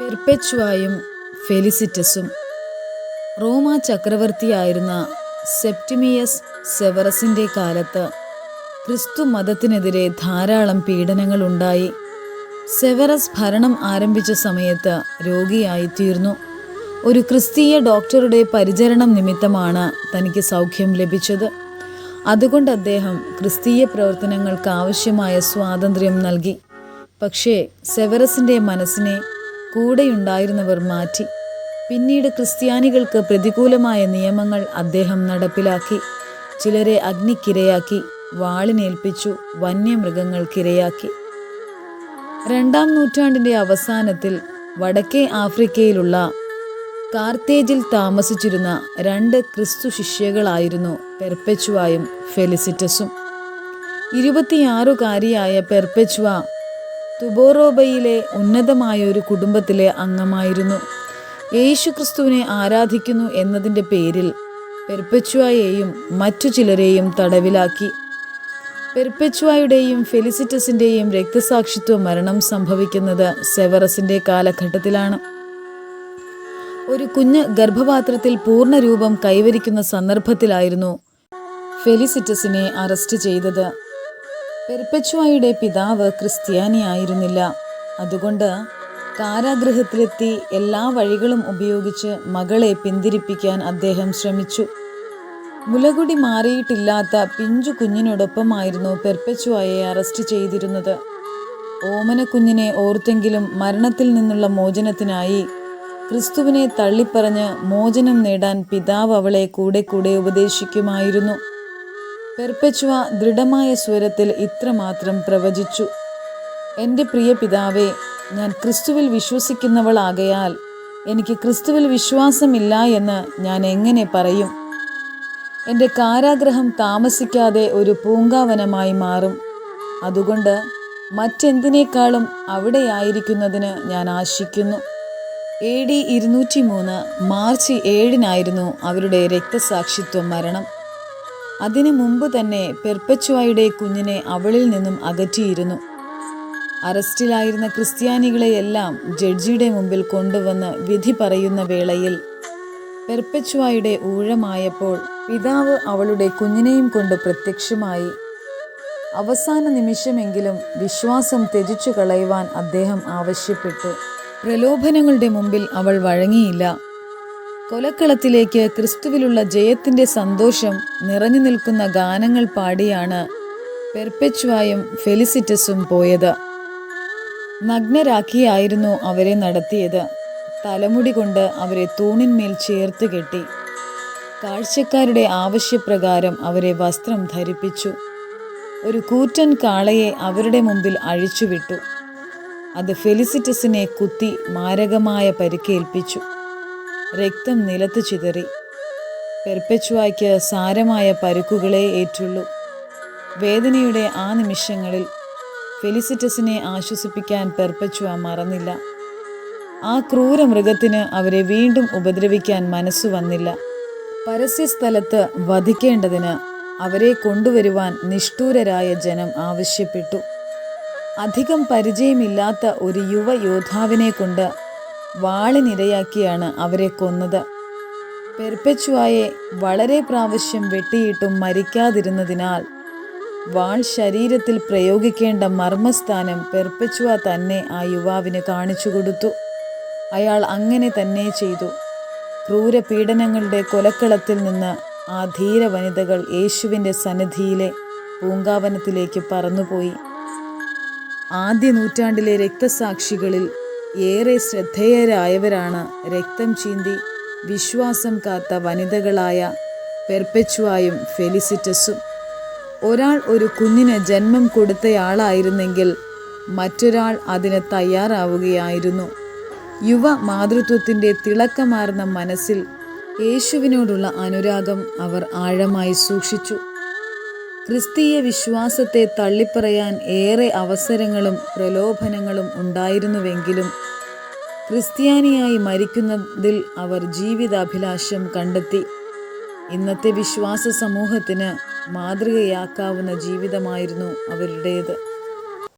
പെർപ്പെച്വായും ഫെലിസിറ്റസും റോമ ചക്രവർത്തിയായിരുന്ന Septimius സെവറസിന്റെ കാലത്ത് ക്രിസ്തു മതത്തിനെതിരെ ധാരാളം പീഡനങ്ങളുണ്ടായി. സെവറസ് ഭരണം ആരംഭിച്ച സമയത്ത് രോഗിയായിത്തീർന്നു. ഒരു ക്രിസ്തീയ ഡോക്ടറുടെ പരിചരണം നിമിത്തമാണ് തനിക്ക് സൗഖ്യം ലഭിച്ചത്. അതുകൊണ്ട് അദ്ദേഹം ക്രിസ്തീയ പ്രവർത്തനങ്ങൾക്ക് ആവശ്യമായ സ്വാതന്ത്ര്യം നൽകി. പക്ഷേ സെവറസിന്റെ മനസ്സിനെ കൂടെയുണ്ടായിരുന്നവർ മാറ്റി. പിന്നീട് ക്രിസ്ത്യാനികൾക്ക് പ്രതികൂലമായ നിയമങ്ങൾ അദ്ദേഹം നടപ്പിലാക്കി. ചിലരെ അഗ്നിക്കിരയാക്കി വാളിനേൽപ്പിച്ചു വന്യമൃഗങ്ങൾക്കിരയാക്കി. രണ്ടാം നൂറ്റാണ്ടിന്റെ അവസാനത്തിൽ വടക്കേ ആഫ്രിക്കയിലുള്ള കാർത്തേജിൽ താമസിച്ചിരുന്ന രണ്ട് ക്രിസ്തു ശിഷ്യകളായിരുന്നു പെർപ്പെച്ചുവായും ഫെലിസിറ്റസും. ഇരുപത്തിയാറുകാരിയായ പെർപ്പെച്ചുവ തുബോറോബയിലെ ഉന്നതമായ ഒരു കുടുംബത്തിലെ അംഗമായിരുന്നു. യേശുക്രിസ്തുവിനെ ആരാധിക്കുന്നു എന്നതിന്റെ പേരിൽ പെർപ്പച്ചുവായെയും മറ്റു ചിലരെയും തടവിലാക്കി. പെർപ്പച്ചുവായുടെയും ഫെലിസിറ്റസിന്റെയും രക്തസാക്ഷിത്വ മരണം സംഭവിക്കുന്നത് സെവറസിന്റെ കാലഘട്ടത്തിലാണ്. ഒരു കുഞ്ഞ് ഗർഭപാത്രത്തിൽ പൂർണരൂപം കൈവരിക്കുന്ന സന്ദർഭത്തിലായിരുന്നു ഫെലിസിറ്റസിനെ അറസ്റ്റ് ചെയ്തത്. പെർപ്പച്ചുവയുടെ പിതാവ് ക്രിസ്ത്യാനിയായിരുന്നില്ല. അതുകൊണ്ട് കാരാഗൃഹത്തിലെത്തി എല്ലാ വഴികളും ഉപയോഗിച്ച് മകളെ പിന്തിരിപ്പിക്കാൻ അദ്ദേഹം ശ്രമിച്ചു. മുലകുടി മാറിയിട്ടില്ലാത്ത പിഞ്ചു കുഞ്ഞിനോടൊപ്പമായിരുന്നു പെർപ്പച്ചുവായെ അറസ്റ്റ് ചെയ്തിരുന്നത്. ഓമനക്കുഞ്ഞിനെ ഓർത്തെങ്കിലും മരണത്തിൽ നിന്നുള്ള മോചനത്തിനായി ക്രിസ്തുവിനെ തള്ളിപ്പറഞ്ഞ് മോചനം നേടാൻ പിതാവ് അവളെ കൂടെ കൂടെ ഉപദേശിക്കുമായിരുന്നു. പെർപ്പച്ചുവ ദൃഢമായ സ്വരത്തിൽ ഇത്രമാത്രം പ്രവചിച്ചു. എന്റെ പ്രിയ പിതാവേ ഞാൻ ക്രിസ്തുവിൽ വിശ്വസിക്കുന്നവളാകയാൽ എനിക്ക് ക്രിസ്തുവിൽ വിശ്വാസമില്ല എന്ന് ഞാൻ എങ്ങനെ പറയും? എന്റെ കാരാഗ്രഹം താമസിക്കാതെ ഒരു പൂങ്കാവനമായി മാറും. അതുകൊണ്ട് മറ്റെന്തിനേക്കാളും അവിടെയായിരിക്കുന്നതിന് ഞാൻ ആശിക്കുന്നു. എ ഡി ഇരുന്നൂറ്റി മൂന്ന് മാർച്ച് ഏഴിനായിരുന്നു അവരുടെ രക്തസാക്ഷിത്വ മരണം. അതിനു മുമ്പ് തന്നെ പെർപ്പച്ചുവായുടെ കുഞ്ഞിനെ അവളിൽ നിന്നും അകറ്റിയിരുന്നു. അറസ്റ്റിലായിരുന്ന ക്രിസ്ത്യാനികളെയെല്ലാം ജഡ്ജിയുടെ മുമ്പിൽ കൊണ്ടുവന്ന് വിധി പറയുന്ന വേളയിൽ പെർപ്പച്ചുവായുടെ ഊഴമായപ്പോൾ പിതാവ് അവളുടെ കുഞ്ഞിനെയും കൊണ്ട് പ്രത്യക്ഷമായി. അവസാന നിമിഷമെങ്കിലും വിശ്വാസം ത്യജിച്ചു കളയുവാൻ അദ്ദേഹം ആവശ്യപ്പെട്ടു. പ്രലോഭനങ്ങളുടെ മുമ്പിൽ അവൾ വഴങ്ങിയില്ല. കൊലക്കളത്തിലേക്ക് ക്രിസ്തുവിലുള്ള ജയത്തിന്റെ സന്തോഷം നിറഞ്ഞു നിൽക്കുന്ന ഗാനങ്ങൾ പാടിയാണ് പെർപ്പെച്ചുവായും ഫെലിസിറ്റസും പോയത്. നഗ്നരാക്കിയായിരുന്നു അവരെ നടത്തിയത്. തലമുടി കൊണ്ട് അവരെ തൂണിന്മേൽ ചേർത്ത് കെട്ടി. കാഴ്ചക്കാരുടെ ആവശ്യപ്രകാരം അവരെ വസ്ത്രം ധരിപ്പിച്ചു. ഒരു കൂറ്റൻ കാളയെ അവരുടെ മുമ്പിൽ അഴിച്ചുവിട്ടു. അത് ഫെലിസിറ്റസിനെ കുത്തി മാരകമായ പരിക്കേൽപ്പിച്ചു. രക്തം നിലത്ത് ചിതറി. പെർപ്പച്ചുവായ്ക്ക് സാരമായ പരുക്കുകളെ ഏറ്റുള്ളൂ. വേദനയുടെ ആ നിമിഷങ്ങളിൽ ഫെലിസിറ്റസിനെ ആശ്വസിപ്പിക്കാൻ പെർപ്പച്ചുവ മറന്നില്ല. ആ ക്രൂര മൃഗത്തിന് അവരെ വീണ്ടും ഉപദ്രവിക്കാൻ മനസ്സു വന്നില്ല. പരസ്യസ്ഥലത്ത് വധിക്കേണ്ടതിന് അവരെ കൊണ്ടുവരുവാൻ നിഷ്ഠൂരരായ ജനം ആവശ്യപ്പെട്ടു. അധികം പരിചയമില്ലാത്ത ഒരു യുവ യോദ്ധാവിനെ കൊണ്ട് വാളിനിരയാക്കിയാണ് അവരെ കൊന്നത്. പെർപ്പച്ചുവായെ വളരെ പ്രാവശ്യം വെട്ടിയിട്ടും മരിക്കാതിരുന്നതിനാൽ വാൾ ശരീരത്തിൽ പ്രയോഗിക്കേണ്ട മർമ്മസ്ഥാനം പെർപ്പച്ചുവ തന്നെ ആ യുവാവിന് കാണിച്ചു കൊടുത്തു. അയാൾ അങ്ങനെ തന്നെ ചെയ്തു. ക്രൂര പീഡനങ്ങളുടെ കൊലക്കളത്തിൽ നിന്ന് ആ ധീര വനിതകൾ യേശുവിന്റെ സന്നിധിയിലെ പൂങ്കാവനത്തിലേക്ക് പറന്നുപോയി. ആദ്യ നൂറ്റാണ്ടിലെ രക്തസാക്ഷികളിൽ ഏറെ ശ്രദ്ധേയരായവരാണ് രക്തം ചീന്തി വിശ്വാസം കാത്ത വനിതകളായ പെർപ്പച്ചുവായും ഫെലിസിറ്റസും. ഒരാൾ ഒരു കുഞ്ഞിന് ജന്മം കൊടുത്തയാളായിരുന്നെങ്കിൽ മറ്റൊരാൾ അതിന് തയ്യാറാവുകയായിരുന്നു. യുവ മാതൃത്വത്തിന്റെ തിളക്കമാർന്ന മനസ്സിൽ യേശുവിനോടുള്ള അനുരാഗം അവർ ആഴമായി സൂക്ഷിച്ചു. ക്രിസ്തീയ വിശ്വാസത്തെ തള്ളിപ്പറയാൻ ഏറെ അവസരങ്ങളും പ്രലോഭനങ്ങളും ഉണ്ടായിരുന്നുവെങ്കിലും ക്രിസ്ത്യാനിയായി മരിക്കുന്നതിൽ അവർ ജീവിതാഭിലാഷം കണ്ടെത്തി. ഇന്നത്തെ വിശ്വാസ സമൂഹത്തിന് മാതൃകയാക്കാവുന്ന ജീവിതമായിരുന്നു അവരുടേത്.